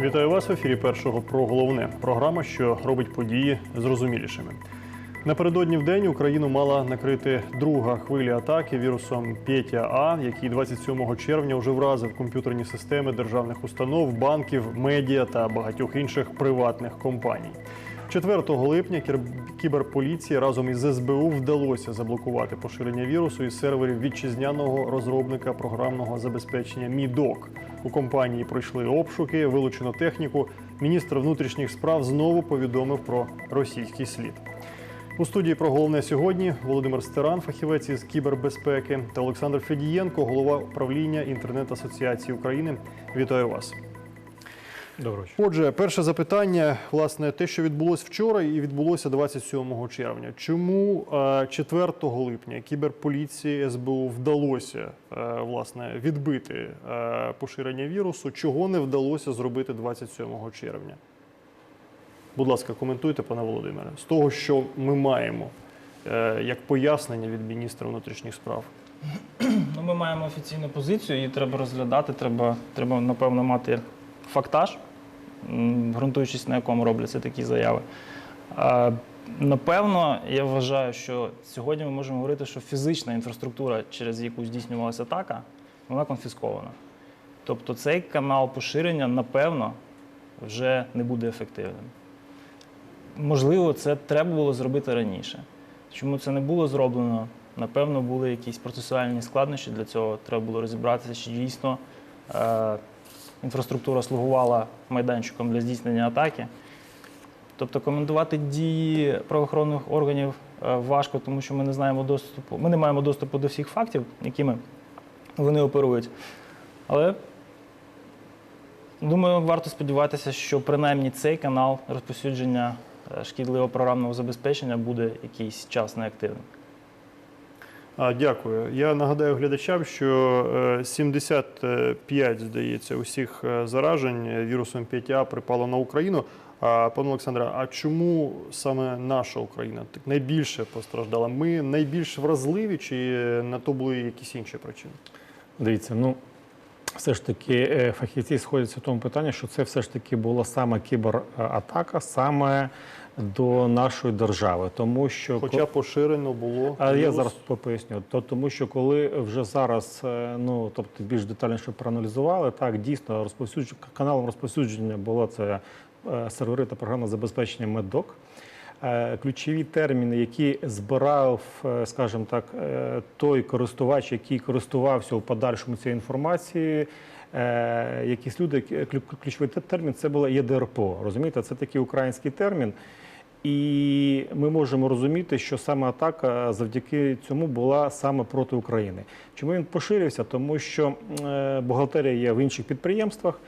Вітаю вас в ефірі першого про головне. Програма, що робить події зрозумілішими. Напередодні в день Україну мала накрити друга хвиля атаки вірусом Петя А, який 27 червня вже вразив комп'ютерні системи державних установ, банків, медіа та багатьох інших приватних компаній. 4 липня кіберполіції разом із СБУ вдалося заблокувати поширення вірусу із серверів вітчизняного розробника програмного забезпечення Мідок. У компанії пройшли обшуки, вилучено техніку. Міністр внутрішніх справ знову повідомив про російський слід. У студії про головне сьогодні Володимир Стеран, фахівець із кібербезпеки, та Олександр Федієнко, голова управління інтернет-асоціації України. Вітаю вас. Доброго Отже, перше запитання, власне, те, що відбулося вчора і відбулося 27 червня. Чому е, 4 липня кіберполіції СБУ вдалося е, власне відбити е, поширення вірусу? Чого не вдалося зробити 27 червня? Будь ласка, коментуйте, пане Володимире, з того, що ми маємо е, як пояснення від міністра внутрішніх справ. Ну, ми маємо офіційну позицію, її треба розглядати. Треба, треба напевно, мати фактаж, ґрунтуючись на якому робляться такі заяви. Напевно, я вважаю, що сьогодні ми можемо говорити, що фізична інфраструктура, через яку здійснювалася атака, вона конфіскована. Тобто цей канал поширення, напевно, вже не буде ефективним. Можливо, це треба було зробити раніше. Чому це не було зроблено? Напевно, були якісь процесуальні складнощі для цього. Треба було розібратися, чи дійсно е, інфраструктура слугувала майданчиком для здійснення атаки. Тобто коментувати дії правоохоронних органів е, важко, тому що ми не знаємо доступу. Ми не маємо доступу до всіх фактів, якими вони оперують. Але думаю, варто сподіватися, що принаймні цей канал розповсюдження е, шкідливого програмного забезпечення буде якийсь час неактивним. А, Дякую. Я нагадаю глядачам, що е, 75, здається, усіх е, заражень вірусом 5А припало на Україну. А, Пане Олександре, а чому саме наша Україна так найбільше постраждала? Ми найбільш вразливі, чи на то були якісь інші причини? Дивіться, ну все ж таки е, фахівці сходяться в тому питанні, що це все ж таки була саме кібератака саме до нашої держави, тому що Хоча поширено було. а я зараз поясню. То тому, що коли вже зараз, е, ну тобто більш детальніше проаналізували, так дійсно розповсюдження каналом розповсюдження було це е, сервери та програмне забезпечення медок. Е, Ключові терміни, які збирав, скажімо так, той користувач, який користувався у подальшому цією інформацією, якісь люди, клю- ключовий термін це було ЄДРПО. Розумієте, це такий український термін. І ми можемо розуміти, що саме атака завдяки цьому була саме проти України. Чому він поширився? Тому що е, бухгалтерія є в інших підприємствах.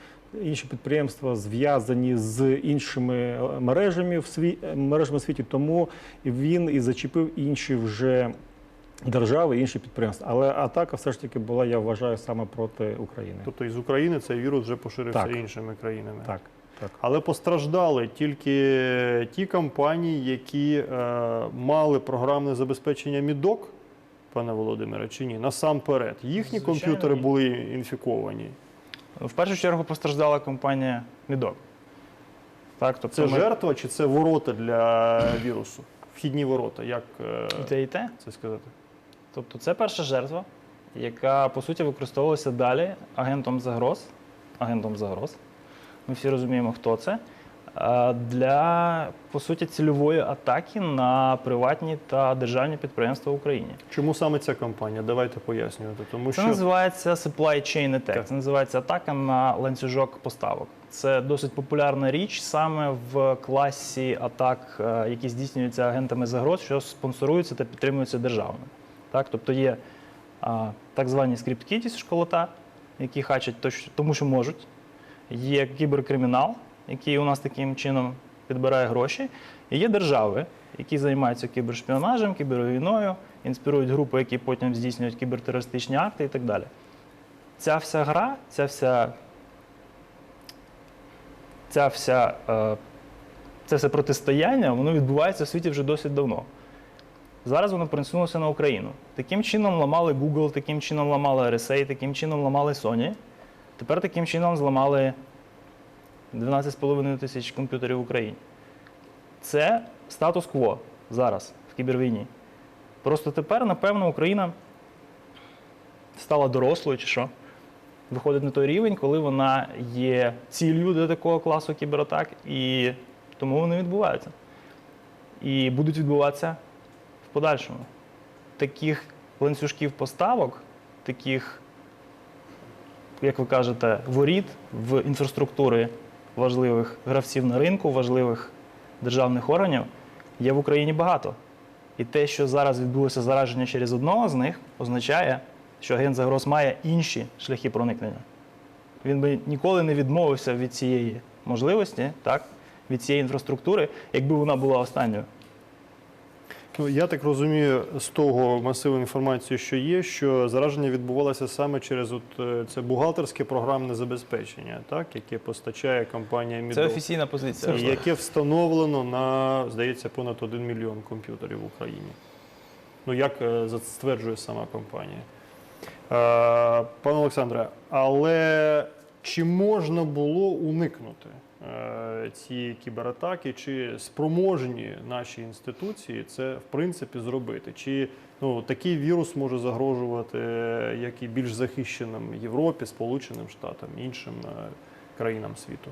Інші підприємства зв'язані з іншими е, мережами в сві... е, мережами світі, тому він і зачепив інші вже держави, інші підприємства. Але атака все ж таки була, я вважаю, саме проти України. Тобто із України цей вірус вже поширився Так. іншими країнами. Так, так. Але постраждали тільки ті компанії, які е, мали програмне забезпечення Мідок, пане Володимире, чи ні? Насамперед, їхні Звичайно, комп'ютери ні. були інфіковані. В першу чергу постраждала компанія Мідок. Так, тобто Це ми- жертва чи це ворота для вірусу? Вхідні ворота, як е, і те, і те. це сказати? Тобто це перша жертва, яка по суті використовувалася далі агентом загроз. Агентом загроз. Ми всі розуміємо, хто це. Для по суті цільової атаки на приватні та державні підприємства в Україні. Чому саме ця компанія? Давайте пояснювати. Тому Це що називається supply chain attack. Так. Це називається атака на ланцюжок поставок. Це досить популярна річ саме в класі атак, е, які здійснюються агентами загроз, що спонсоруються та підтримуються державою. Так, тобто є а, так звані скрипт-кіті з школота, які хачать то, що- тому, що можуть. Є кіберкримінал, який у нас таким чином підбирає гроші. І є держави, які займаються кібершпіонажем, кібервійною, інспірують групи, які потім здійснюють кібертерористичні акти і так далі. Ця вся гра, ця вся, ця вся е, це все протистояння, воно відбувається в світі вже досить давно. Зараз воно пересунулося на Україну. Таким чином ламали Google, таким чином ламали RSA, таким чином ламали Sony. Тепер таким чином зламали 12,5 тисяч комп'ютерів в Україні. Це статус-кво зараз в кібервійні. Просто тепер, напевно, Україна стала дорослою чи що. Виходить на той рівень, коли вона є ціллю для такого класу кібератак, і тому вони відбуваються. І будуть відбуватися подальшому. Таких ланцюжків поставок, таких, як ви кажете, воріт в інфраструктури важливих гравців на ринку, важливих державних органів є в Україні багато. І те, що зараз відбулося зараження через одного з них, означає, що агент загроз має інші шляхи проникнення. Він би ніколи не відмовився від цієї можливості, так, від цієї інфраструктури, якби вона була останньою. Ну, я так розумію з того масиву інформації, що є, що зараження відбувалося саме через от, е, це бухгалтерське програмне забезпечення, так, яке постачає компанія Мідл. Це офіційна позиція. і яке встановлено на, здається, понад 1 мільйон комп'ютерів в Україні. Ну, як е, стверджує сама компанія. Е, пане Олександре, але чи можна було уникнути е, цієї кібератаки, чи спроможні наші інституції це в принципі зробити? Чи ну, такий вірус може загрожувати е, як і більш захищеним Європі, Сполученим Штатам, іншим е, країнам світу?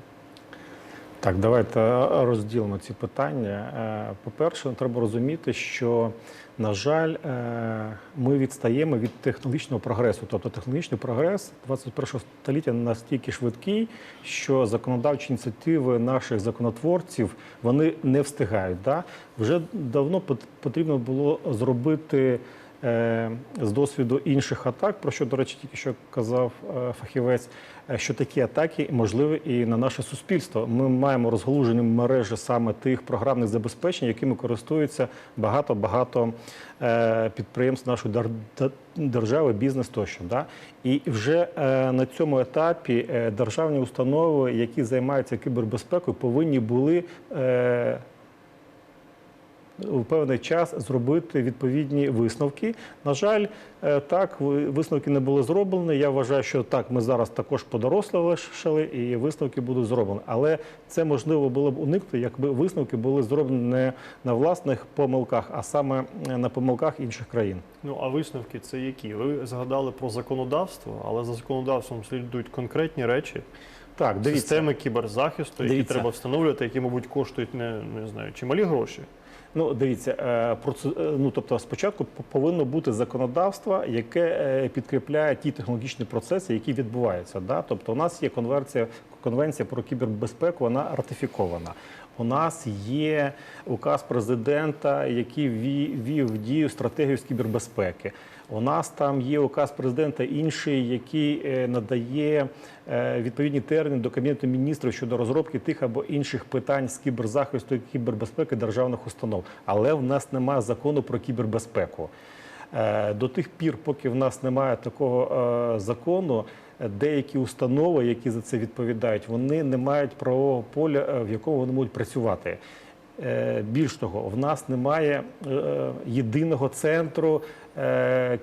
Так, давайте розділимо ці питання. Е, По-перше, треба розуміти, що, на жаль, е, ми відстаємо від технологічного прогресу. Тобто технологічний прогрес 21 століття настільки швидкий, що законодавчі ініціативи наших законотворців вони не встигають. Да? Вже давно пот- потрібно було зробити. Е, З досвіду інших атак, про що, до речі, тільки що казав е, фахівець, е, що такі атаки можливі і на наше суспільство. Ми маємо розгалужені мережі саме тих програмних забезпечень, якими користуються багато-багато підприємств нашої дер- дер- держави, бізнес тощо. І вже на цьому етапі державні установи, які займаються кібербезпекою, повинні були. У певний час зробити відповідні висновки. На жаль, е, так висновки не були зроблені. Я вважаю, що так ми зараз також подорослішали і висновки будуть зроблені. Але це можливо було б уникнути, якби висновки були зроблені не на власних помилках, а саме е, на помилках інших країн. Ну а висновки це які? Ви згадали про законодавство, але за законодавством слідують конкретні речі, Так, дивіться. системи кіберзахисту, які Дивіться. треба встановлювати, які, мабуть, коштують не, не знаю, чималі гроші. Ну, дивіться, е, е, ну тобто спочатку повинно бути законодавство, яке е, підкріпляє ті технологічні процеси, які відбуваються. Да? Тобто, у нас є конверсія, конвенція про кібербезпеку, вона ратифікована. У нас є указ президента, який вів в дію стратегію з кібербезпеки. У нас там є указ президента інший, який е, надає е, відповідні терміни до Кабінету міністрів щодо розробки тих або інших питань з кіберзахисту і кібербезпеки державних установ. Але в нас немає закону про кібербезпеку. Е, До тих пір, поки в нас немає такого закону, деякі установи, які за це відповідають, вони не мають правового поля, в якому вони можуть працювати. Більш того, в нас немає єдиного центру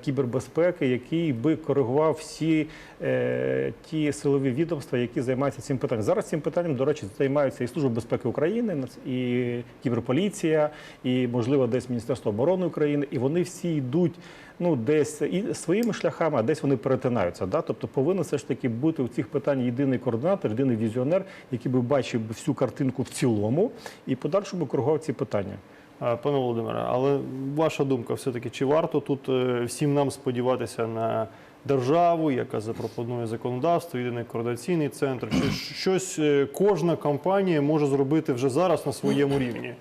кібербезпеки, який би коригував всі е, ті силові відомства, які займаються цим питанням. Зараз цим питанням, до речі, займаються і Служба безпеки України, і кіберполіція, і можливо десь Міністерство оборони України, і вони всі йдуть ну десь і своїми шляхами, а десь вони перетинаються. Да? Тобто повинен все ж таки бути у цих питань єдиний координатор, єдиний візіонер, який би бачив всю картинку в цілому і подальшому коригував ці питання. Пане Володимире, але ваша думка все-таки, чи варто тут е, всім нам сподіватися на державу, яка запропонує законодавство, єдиний координаційний центр, чи щось е, кожна компанія може зробити вже зараз на своєму рівні?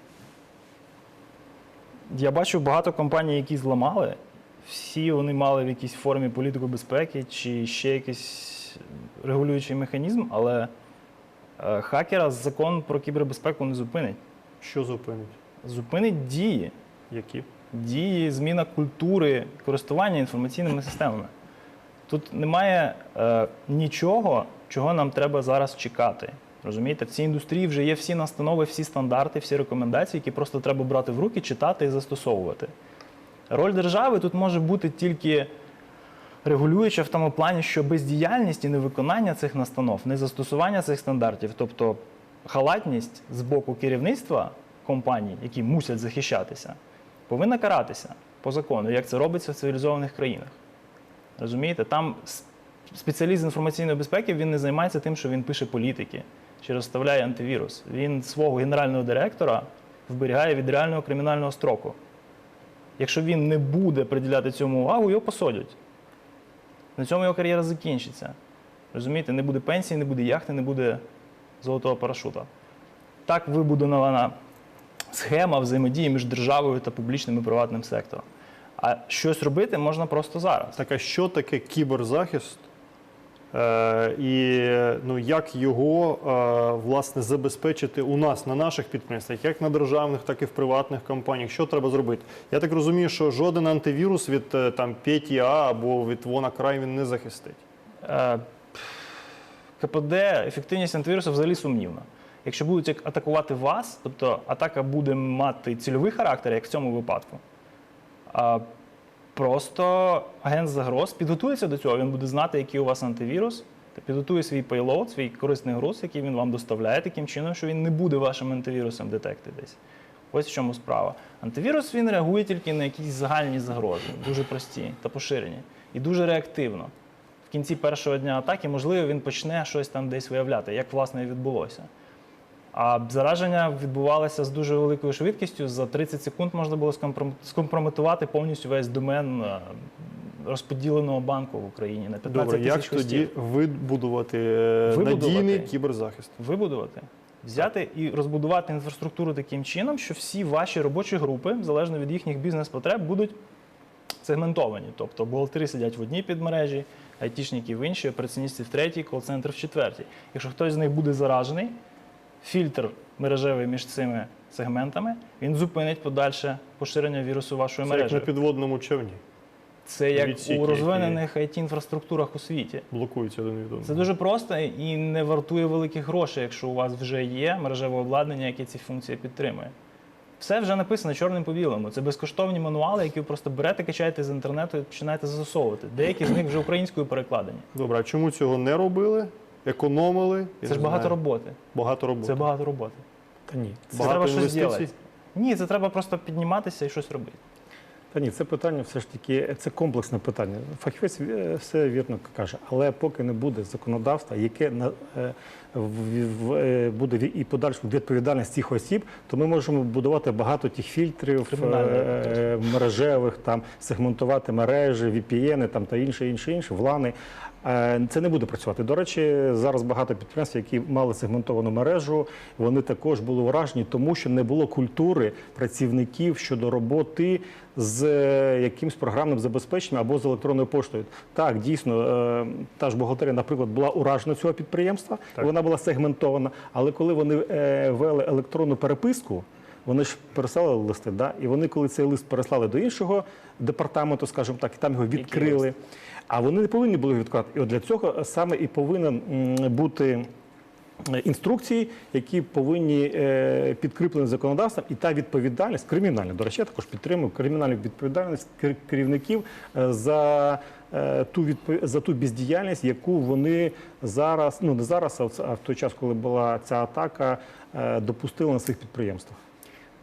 Я бачу багато компаній, які зламали. Всі вони мали в якійсь формі політику безпеки чи ще якийсь регулюючий механізм, але е, хакера закон про кібербезпеку не зупинить. Що зупинить? Зупинить дії, Які? дії, зміна культури користування інформаційними системами. Тут немає е, нічого, чого нам треба зараз чекати. Розумієте, в цій індустрії вже є всі настанови, всі стандарти, всі рекомендації, які просто треба брати в руки, читати і застосовувати. Роль держави тут може бути тільки регулююча в тому плані, що бездіяльність і невиконання цих настанов, незастосування цих стандартів, тобто халатність з боку керівництва компаній, які мусять захищатися, повинна каратися по закону, як це робиться в цивілізованих країнах. Розумієте, там спеціаліст з інформаційної безпеки він не займається тим, що він пише політики чи розставляє антивірус. Він свого генерального директора вберігає від реального кримінального строку. Якщо він не буде приділяти цьому увагу, його посадять. На цьому його кар'єра закінчиться. Розумієте, не буде пенсії, не буде яхти, не буде золотого парашута. Так вибудована схема взаємодії між державою та публічним і приватним сектором. А щось робити можна просто зараз. Так а що таке кіберзахист? Е, і ну, як його е, власне забезпечити у нас на наших підприємствах, як на державних, так і в приватних компаніях? Що треба зробити? Я так розумію, що жоден антивірус від е, там А або від WannaCry він не захистить. Е, КПД, ефективність антивірусу взагалі сумнівна. Якщо будуть атакувати вас, тобто атака буде мати цільовий характер, як в цьому випадку, просто агент загроз підготується до цього, він буде знати, який у вас антивірус, та підготує свій пейлоуд, свій корисний груз, який він вам доставляє, таким чином, що він не буде вашим антивірусом детекти десь. Ось в чому справа. Антивірус він реагує тільки на якісь загальні загрози, дуже прості та поширені, і дуже реактивно. В кінці першого дня атаки, можливо, він почне щось там десь виявляти, як власне і відбулося. А зараження відбувалося з дуже великою швидкістю. За 30 секунд можна було скомпрометувати повністю весь домен е, розподіленого банку в Україні на 15 Добре, як тоді хостів. вибудувати, е, Вибудувати? надійний кіберзахист? Вибудувати, взяти і розбудувати інфраструктуру таким чином, що всі ваші робочі групи, залежно від їхніх бізнес-потреб, будуть сегментовані. Тобто бухгалтери сидять в одній підмережі, айтішники в іншій, операційністи в третій, кол-центр в четвертій. Якщо хтось з них буде заражений, фільтр мережевий між цими сегментами, він зупинить подальше поширення вірусу вашої Це як на підводному човні. Це як відсіки, у розвинених it-інфраструктурах у світі. Блокується один від одного. Це дуже просто і не вартує великих грошей, якщо у вас вже є мережеве обладнання, яке ці функції підтримує. Все вже написано чорним по білому. Це безкоштовні мануали, які ви просто берете, качаєте з інтернету і починаєте застосовувати. Деякі з них вже українською перекладені. Добре, а чому цього не робили? Економили? Це ж багато знаю. роботи. Багато роботи. Це багато роботи. Та ні. Це Багато треба щось інвестицій? робити. Ні, це треба просто підніматися і щось робити. Та ні, це питання все ж таки це комплексне питання. Фахівець е, все вірно каже, але поки не буде законодавства, яке е, буде ві- і подальшу відповідальність цих осіб, то ми можемо будувати багато тих фільтрів е, мережевих, там сегментувати мережі, VPN там та інше, інше, інше, влани. Е, Це не буде працювати. До речі, зараз багато підприємств, які мали сегментовану мережу, вони також були вражені, тому що не було культури працівників щодо роботи з е, якимсь програмним забезпеченням або з електронною поштою. Так, дійсно, е, та ж бухгалтерія, наприклад, була уражена цього підприємства, Так. Вона була сегментована. Але коли вони е, вели електронну переписку, вони ж переслали листи, да? і вони, коли цей лист переслали до іншого департаменту, скажімо так, і там його відкрили. А вони не повинні були відкривати. І от для цього саме і повинен бути е, інструкції, які повинні е, підкріплені законодавством, і та відповідальність кримінальна. До речі, я також підтримую кримінальну відповідальність кер- керівників за. Е, Ту відпо- за ту бездіяльність, яку вони зараз, ну не зараз, а в той час, коли була ця атака, е, допустили на своїх підприємствах.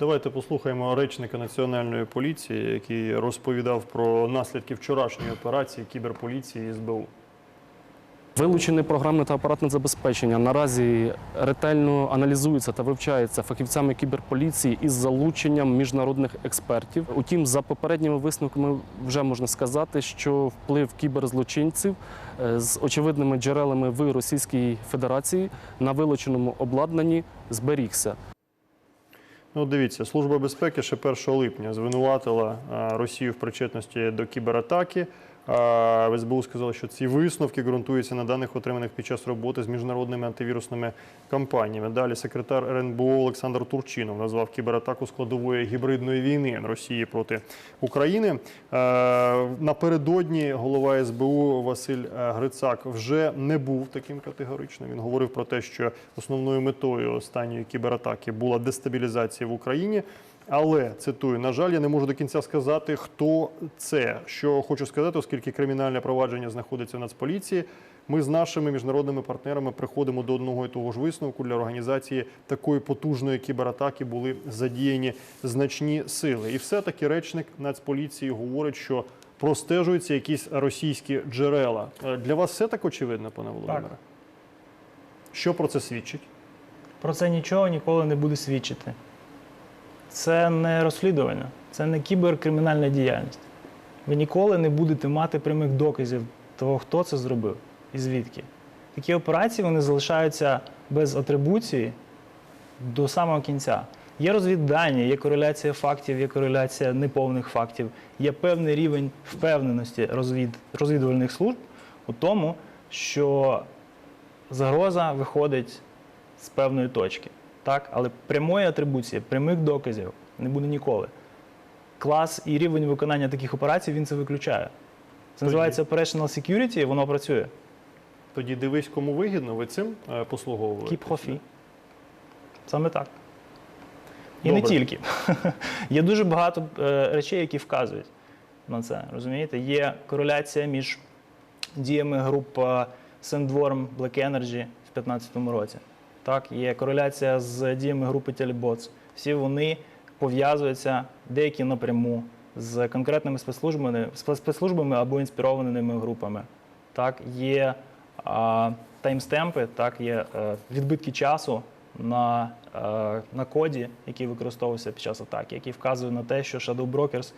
Давайте послухаємо речника національної поліції, який розповідав про наслідки вчорашньої операції кіберполіції СБУ. Вилучене програмне та апаратне забезпечення наразі ретельно аналізується та вивчається фахівцями кіберполіції із залученням міжнародних експертів. Утім, за попередніми висновками вже можна сказати, що вплив кіберзлочинців е, з очевидними джерелами в Російській Федерації на вилученому обладнанні зберігся. Ну, дивіться, Служба безпеки ще 1 липня звинуватила е, Росію в причетності до кібератаки. В СБУ сказали, що ці висновки ґрунтуються на даних, отриманих під час роботи з міжнародними антивірусними кампаніями. Далі секретар РНБО Олександр Турчинов назвав кібератаку складової гібридної війни Росії проти України. Напередодні голова СБУ Василь е, Грицак вже не був таким категоричним. Він говорив про те, що основною метою останньої кібератаки була дестабілізація в Україні. Але цитую, на жаль, я не можу до кінця сказати, хто це. Що хочу сказати, оскільки кримінальне провадження знаходиться в Нацполіції. Ми з нашими міжнародними партнерами приходимо до одного і того ж висновку для організації такої потужної кібератаки були задіяні значні сили. І все-таки речник Нацполіції говорить, що простежуються якісь російські джерела. Е, Для вас все так очевидно, пане Володимире? Що про це свідчить? Про це нічого ніколи не буде свідчити. Це не розслідування, це не кіберкримінальна діяльність. Ви ніколи не будете мати прямих доказів того, хто це зробив і звідки. Такі операції вони залишаються без атрибуції до самого кінця. Є розвіддані, є кореляція фактів, є кореляція неповних фактів, є певний рівень впевненості розвід, розвідувальних служб у тому, що загроза виходить з певної точки. Так? Але прямої атрибуції, прямих доказів не буде ніколи. Клас і рівень виконання таких операцій він це виключає. Це Тоді- називається Operational Security, і воно працює. Тоді дивись, кому вигідно, ви цим е, послуговуєте. Keep профі. Саме так. І Добре. не тільки. Є дуже багато е, речей, які вказують на це. Розумієте? Є кореляція між діями груп е, Sandworm Black Energy в 2015 році. Так, є кореляція з діями групи Telebots. Всі вони пов'язуються деякі напряму з конкретними спецслужбами, спецслужбами або інспірованими групами. Так, є а, таймстемпи, так, є е, відбитки часу на, е, на коді, який використовувався під час атаки, які вказують на те, що Shadow Brokers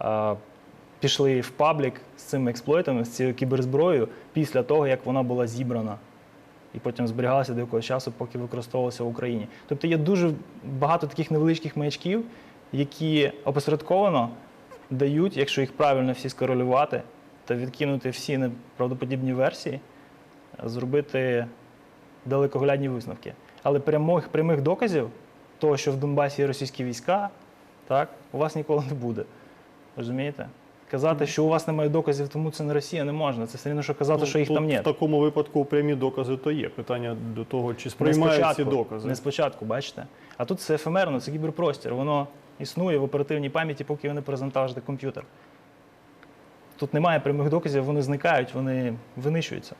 е, пішли в паблік з цими експлойтами, з цією кіберзброєю після того, як вона була зібрана. І потім зберігалася до якогось часу, поки використовувалася в Україні. Тобто є дуже багато таких невеличких маячків, які опосередковано дають, якщо їх правильно всі скорелювати та відкинути всі неправдоподібні версії, зробити далекоглядні висновки. Але прямих, прямих доказів того, що в Донбасі є російські війська, так, у вас ніколи не буде. Розумієте? Казати, що у вас немає доказів, тому це не Росія, не можна. Це все одно, що казати, Ну, що їх тут там В такому випадку прямі докази то є. Питання до того, чи сприймають ці докази. Не спочатку, бачите. А тут це ефемерно, це кіберпростір. Воно існує в оперативній пам'яті, поки ви не перезавантажите комп'ютер. Тут немає прямих доказів, вони зникають, вони винищуються.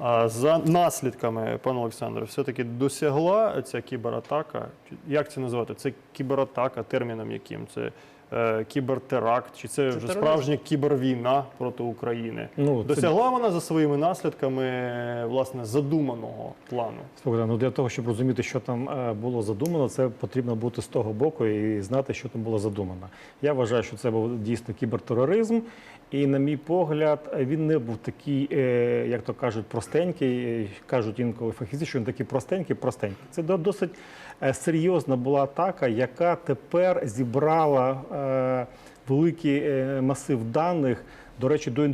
А за наслідками, пане Олександре, все-таки досягла ця кібератака. Як це називати? Це кібератака терміном яким? Це кібертеракт, чи це, вже тероризм. справжня кібервійна проти України? Ну, це- Досягла вона за своїми наслідками е, власне задуманого плану. Слухайте, ну для того, щоб розуміти, що там е, було задумано, це потрібно бути з того боку і знати, що там було задумано. Я вважаю, що це був дійсно кібертероризм, і, на мій погляд, він не був такий, е, як то кажуть, простенький. Е, Кажуть інколи фахівці, що він такий простенький, простенький. Це досить е, серйозна була атака, яка тепер зібрала великий масив даних. До речі, до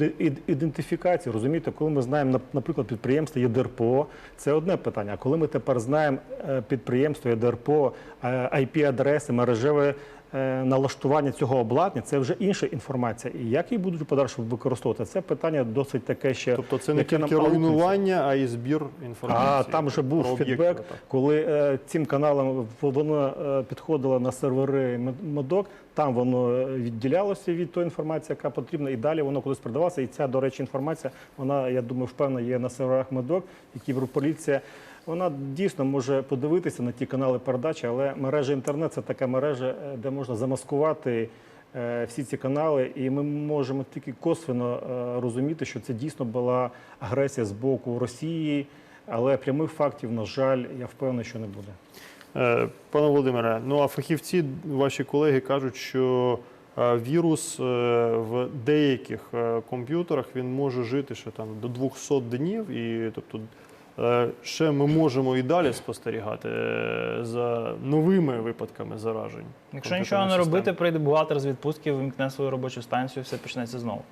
ідентифікації, розумієте, коли ми знаємо, наприклад, підприємство є ДРПО, це одне питання. А коли ми тепер знаємо підприємство є ДРПО, е, IP-адреси, мережеве налаштування цього обладнання, це вже інша інформація. І як її будуть в подальшому використовувати? Це питання досить таке ще. Тобто це не тільки руйнування, а й збір інформації. А там вже був фідбек, коли е, цим каналам воно е, підходило на сервери медок, там воно е, відділялося від тої інформації, яка потрібна, і далі воно кудись передавалося. І ця, до речі, інформація, вона, я думаю, впевнено, є на серверах медок, і кіберполіція. Вона дійсно може подивитися на ті канали передачі, але мережа інтернет це така мережа, е, де можна замаскувати е, всі ці канали, і ми можемо тільки косвенно е, розуміти, що це дійсно була агресія з боку Росії, але прямих фактів, на жаль, я впевнений, що не буде. Пане Володимире, ну а фахівці, ваші колеги кажуть, що вірус в деяких комп'ютерах він може жити ще там до 200 днів, і тобто ще ми можемо і далі спостерігати е, за новими випадками заражень. Якщо нічого не робити, прийде бухгалтер з відпустки, вимкне свою робочу станцію, все почнеться знову.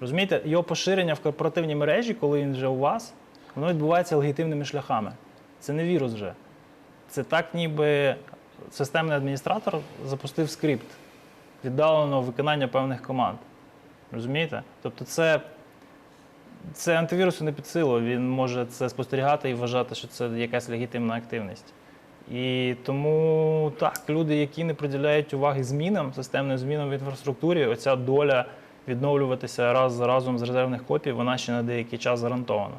Розумієте, його поширення в корпоративній мережі, коли він вже у вас, воно відбувається легітимними шляхами. Це не вірус вже. Це так, ніби системний адміністратор запустив скрипт віддаленого виконання певних команд. Розумієте? Тобто це, це антивірусу не під силу. Він може це спостерігати і вважати, що це якась легітимна активність. І тому так, люди, які не приділяють уваги змінам, системним змінам в інфраструктурі, оця доля відновлюватися раз за разом з резервних копій, вона ще на деякий час гарантована.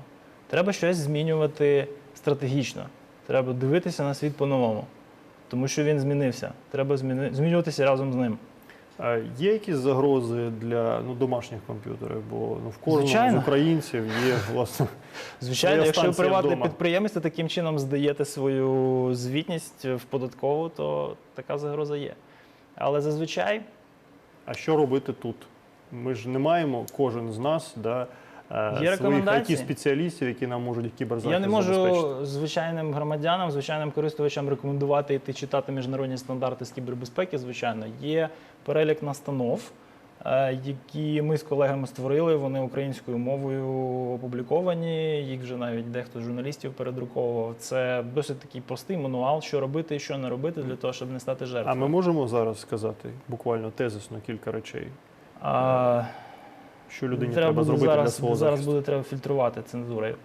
Треба щось змінювати стратегічно. Треба дивитися на світ по-новому, тому що він змінився. Треба змінюватися разом з ним. Є якісь загрози для ну, домашніх комп'ютерів? Бо ну, в кожному Звичайно. з українців є власне. Звичайно, якщо ви підприємство таким чином здаєте свою звітність в податкову, то така загроза є. Але зазвичай А що робити тут? Ми ж не маємо кожен з нас да, Є своїх it спеціалістів, які нам можуть кіберзахист я не можу звичайним громадянам, звичайним користувачам рекомендувати йти читати міжнародні стандарти з кібербезпеки. Звичайно, є перелік настанов, е, які ми з колегами створили. Вони українською мовою опубліковані. Їх вже навіть дехто з журналістів передруковував. Це досить такий простий мануал, що робити і що не робити для того, щоб не стати жертвою. А ми можемо зараз сказати буквально тезисно кілька речей, А, що людині треба треба, зробити зараз, для свого зараз захисту. буде треба фільтрувати цензурою.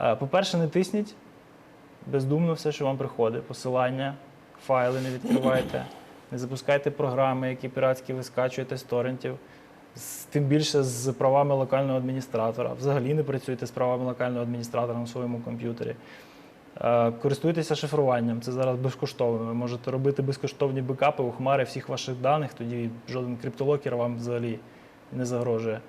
Е, По-перше, не тисніть бездумно все, що вам приходить. Посилання, файли не відкривайте, не запускайте програми, які піратські ви скачуєте з торрентів. Тим більше з правами локального адміністратора. Взагалі не працюйте з правами локального адміністратора на своєму комп'ютері. Е, Користуйтеся шифруванням, це зараз безкоштовно. Ви можете робити безкоштовні бекапи у хмари всіх ваших даних, тоді жоден криптолокер вам взагалі не загрожує.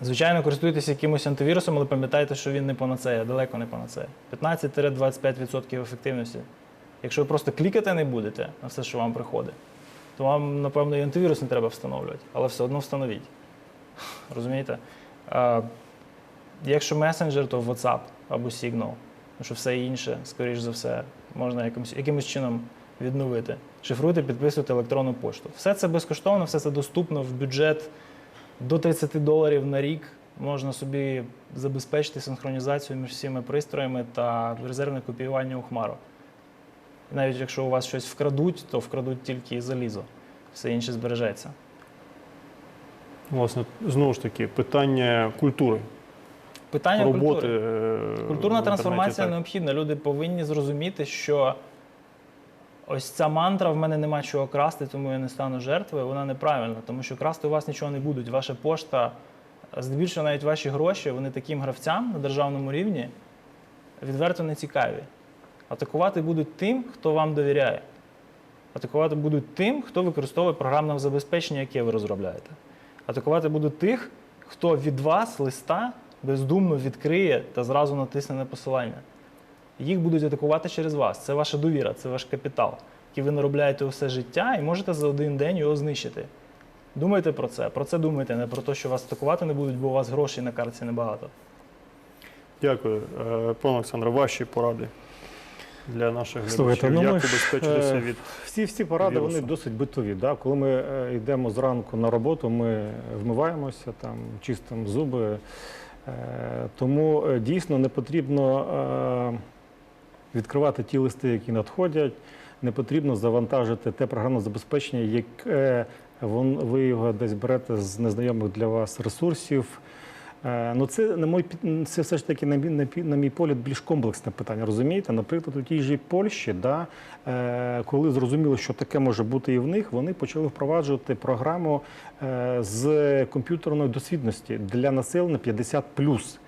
Звичайно, користуйтесь якимось антивірусом, але пам'ятайте, що він не панацея, далеко не панацея. 15-25% ефективності. Якщо ви просто клікати не будете на все, що вам приходить, то вам, напевно, і антивірус не треба встановлювати, але все одно встановіть. Розумієте? А, якщо месенджер, то WhatsApp або Signal. Тому що все інше, скоріш за все, можна якимось, якимось чином відновити. Шифруйте, підписуйте електронну пошту. Все це безкоштовно, все це доступно в бюджет до 30 доларів на рік. Можна собі забезпечити синхронізацію між всіми пристроями та резервне копіювання у хмару. І навіть якщо у вас щось вкрадуть, то вкрадуть тільки залізо. Все інше збережеться. Власне, знову ж таки, питання культури, Питання роботи. культури. е, Культурна трансформація так. необхідна. Люди повинні зрозуміти, що ось ця мантра в мене нема чого красти, тому я не стану жертвою. Вона неправильна, тому що красти у вас нічого не будуть. Ваша пошта, здебільшого навіть ваші гроші, вони таким гравцям на державному рівні відверто не цікаві. Атакувати будуть тим, хто вам довіряє. Атакувати будуть тим, хто використовує програмне забезпечення, яке ви розробляєте. Атакувати будуть тих, хто від вас листа бездумно відкриє та зразу натисне на посилання. Їх будуть атакувати через вас. Це ваша довіра, це ваш капітал, який ви наробляєте усе життя і можете за один день його знищити. Думайте про це. Про це думайте, не про те, що вас атакувати не будуть, бо у вас грошей на картці небагато. Дякую. Е, Пане Олександре, ваші поради для наших Слухайте, глядачів. ну, Як убезпечитися е, від Всі всі поради вони досить битові. Да? Коли ми е, йдемо зранку на роботу, ми вмиваємося, там, чистимо зуби. Е, тому дійсно не потрібно е, відкривати ті листи, які надходять. Не потрібно завантажити те програмне забезпечення, яке ви його десь берете з незнайомих для вас ресурсів. Е, Ну, це на мой це все ж таки на мій, на, на мій погляд більш комплексне питання. Розумієте? Наприклад, у тій же Польщі, да, е, коли зрозуміло, що таке може бути і в них, вони почали впроваджувати програму е, з комп'ютерної досвідності для населення 50+.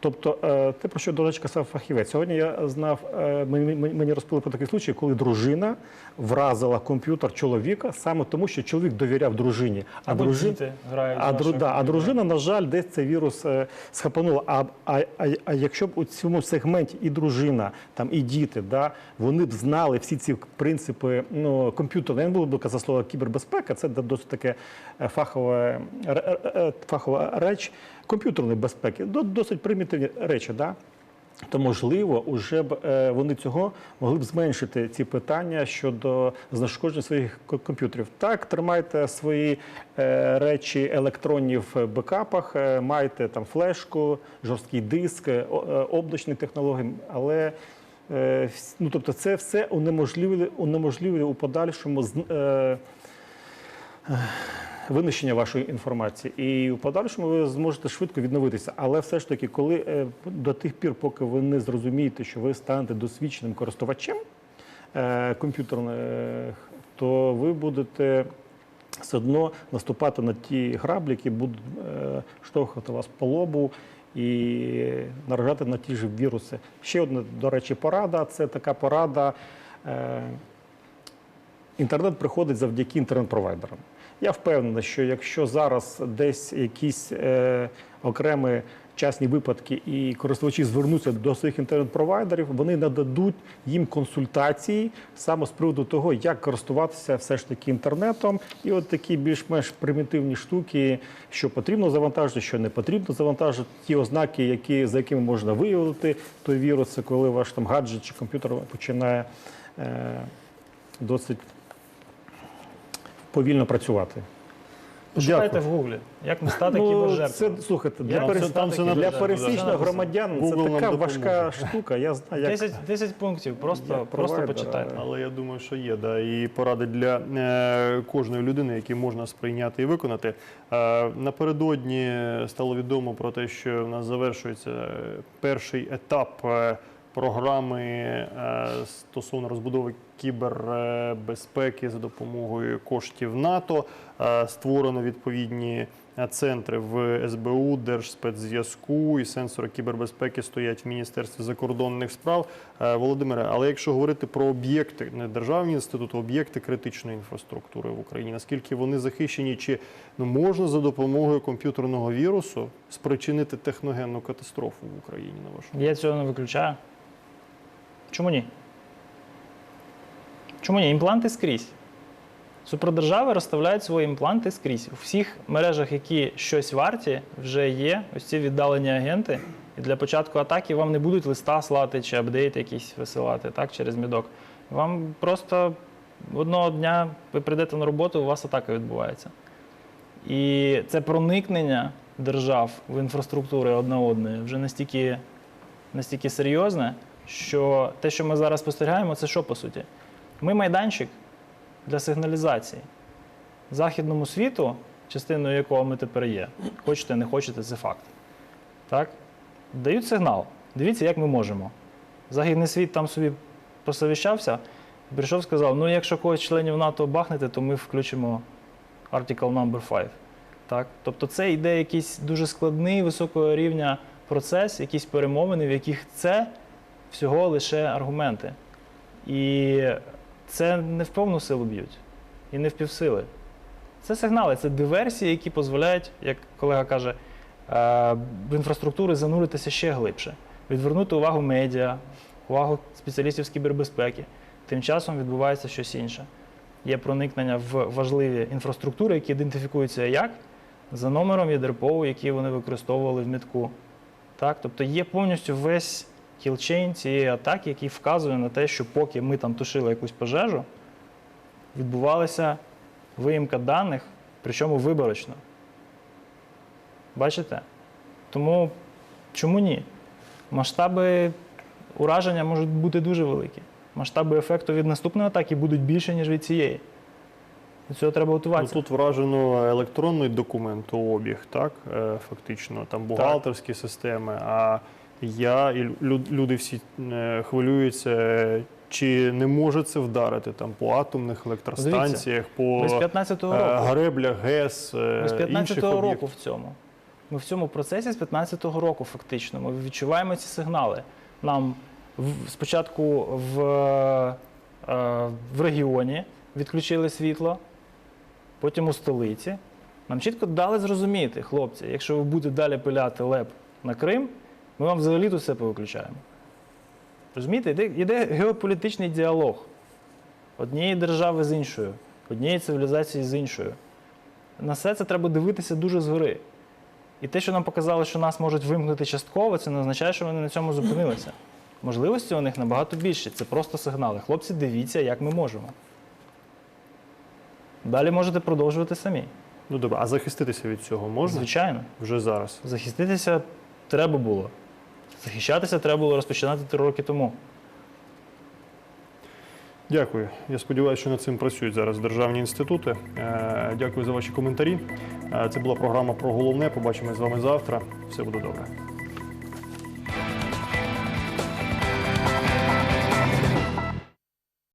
Тобто, е, те, про що до речі казав фахівець. Сьогодні я знав, е, мені, розповіли про такий случай, коли дружина вразила комп'ютер чоловіка саме тому, що чоловік довіряв дружині, а Або дружина. А, дру, да, а дружина, на жаль, десь цей вірус е, схапанула. А, а, а, а якщо б у цьому сегменті і дружина, там, і діти, да, вони б знали всі ці принципи ну, комп'ютерної, я не буду казати слово кібербезпека, це досить таке фахове, фахова реч комп'ютерної безпеки, до- досить примітивні речі. Да? то можливо, уже б е, вони цього могли б зменшити ці питання щодо знешкодження своїх комп'ютерів. Так, тримайте свої е, речі електронні в бекапах, е, майте там флешку, жорсткий диск, облачні технології, але ну, тобто це все унеможливлює, унеможливлює у подальшому з- винищення вашої інформації. І у подальшому ви зможете швидко відновитися. Але все ж таки, коли е, до тих пір, поки ви не зрозумієте, що ви станете досвідченим користувачем е, комп'ютерних, то ви будете все одно наступати на ті граблі, які будуть е, штовхати вас по лобу і наражати на ті ж віруси. Ще одна, до речі, порада це така порада. Інтернет приходить завдяки інтернет-провайдерам. Я впевнений, що якщо зараз десь якісь е, окремі частні випадки і користувачі звернуться до своїх інтернет-провайдерів, вони нададуть їм консультації саме з приводу того, як користуватися все ж таки інтернетом, і от такі більш-менш примітивні штуки, що потрібно завантажити, що не потрібно завантажити, ті ознаки, які, за якими можна виявити той вірус, це коли ваш там гаджет чи комп'ютер починає е, досить повільно працювати. Пошукайте в гуглі, як не стати Ну, кібержертвою. це слухайте, для, перес... там все для да. громадян Google це така важка штука. Я знаю, як 10, 10 пунктів, просто, Як просто провайдер, почитайте. Але я думаю, що є да, і поради для е, кожної людини, які можна сприйняти і виконати. Е, напередодні стало відомо про те, що в нас завершується е, перший етап е, програми е, стосовно розбудови кібербезпеки за допомогою коштів НАТО. Е, створено відповідні е, центри в СБУ, Держспецзв'язку і сенсори кібербезпеки стоять в Міністерстві закордонних справ. Е, Володимире, але якщо говорити про об'єкти, не державні інститути, об'єкти критичної інфраструктури в Україні, наскільки вони захищені, чи ну, можна за допомогою комп'ютерного вірусу спричинити техногенну катастрофу в Україні, на вашу Я цього не виключаю. Чому ні? Чому ні? Імпланти скрізь. Супродержави розставляють свої імпланти скрізь. У всіх мережах, які щось варті, вже є ось ці віддалені агенти. І для початку атаки вам не будуть листа слати чи апдейт якийсь висилати так, через мідок. Вам просто одного дня ви прийдете на роботу, у вас атака відбувається. І це проникнення держав в інфраструктури одна одної вже настільки, настільки серйозне, що те, що ми зараз спостерігаємо, це що по суті? Ми майданчик для сигналізації. Західному світу, частиною якого ми тепер є, хочете, не хочете, це факт. Так? Дають сигнал. Дивіться, як ми можемо. Західний світ там собі посовіщався, прийшов сказав: ну, якщо когось членів НАТО бахнете, то ми включимо Article number 5. Так? Тобто це йде якийсь дуже складний високого рівня процес, якісь перемовини, в яких це всього лише аргументи. І це не в повну силу б'ють і не в півсили. Це сигнали, це диверсії, які дозволяють, як колега каже, е, в інфраструктури зануритися ще глибше, відвернути увагу медіа, увагу спеціалістів з кібербезпеки. Тим часом відбувається щось інше. Є проникнення в важливі інфраструктури, які ідентифікуються як за номером ЄДРПО, який вони використовували в мітку. Так? Тобто є повністю весь кілчейн цієї атаки, який вказує на те, що поки ми там тушили якусь пожежу, відбувалася виїмка даних, причому виборочно. Бачите? Тому чому ні? Масштаби ураження можуть бути дуже великі. Масштаби ефекту від наступної атаки будуть більше, ніж від цієї. До цього треба Ну, тут вражено електронний документообіг, так е, фактично, там бухгалтерські системи. А я і люди всі е, хвилюються, чи не може це вдарити там по атомних електростанціях, по е, 15-го року. греблях ГЕС, е, Ми з інших 15-го року в цьому. Ми в цьому процесі з 15-го року, фактично. Ми відчуваємо ці сигнали. Нам спочатку в, в регіоні відключили світло, потім у столиці. Нам чітко дали зрозуміти, хлопці, якщо ви будете далі пиляти леп на Крим, ми вам взагалі тут все повиключаємо. Розумієте, йде, йде геополітичний діалог однієї держави з іншою, однієї цивілізації з іншою. На все це треба дивитися дуже згори. І те, що нам показали, що нас можуть вимкнути частково, це не означає, що вони на цьому зупинилися. Можливості у них набагато більше. Це просто сигнали. Хлопці, дивіться, як ми можемо. Далі можете продовжувати самі. Ну добре, а захиститися від цього можна Звичайно, вже зараз? захиститися треба було. Захищатися треба було розпочинати три роки тому. Дякую. Я сподіваюся, що над цим працюють зараз державні інститути. Е, Дякую за ваші коментарі. Е, Це була програма про головне. Побачимось з вами завтра. Все буде добре.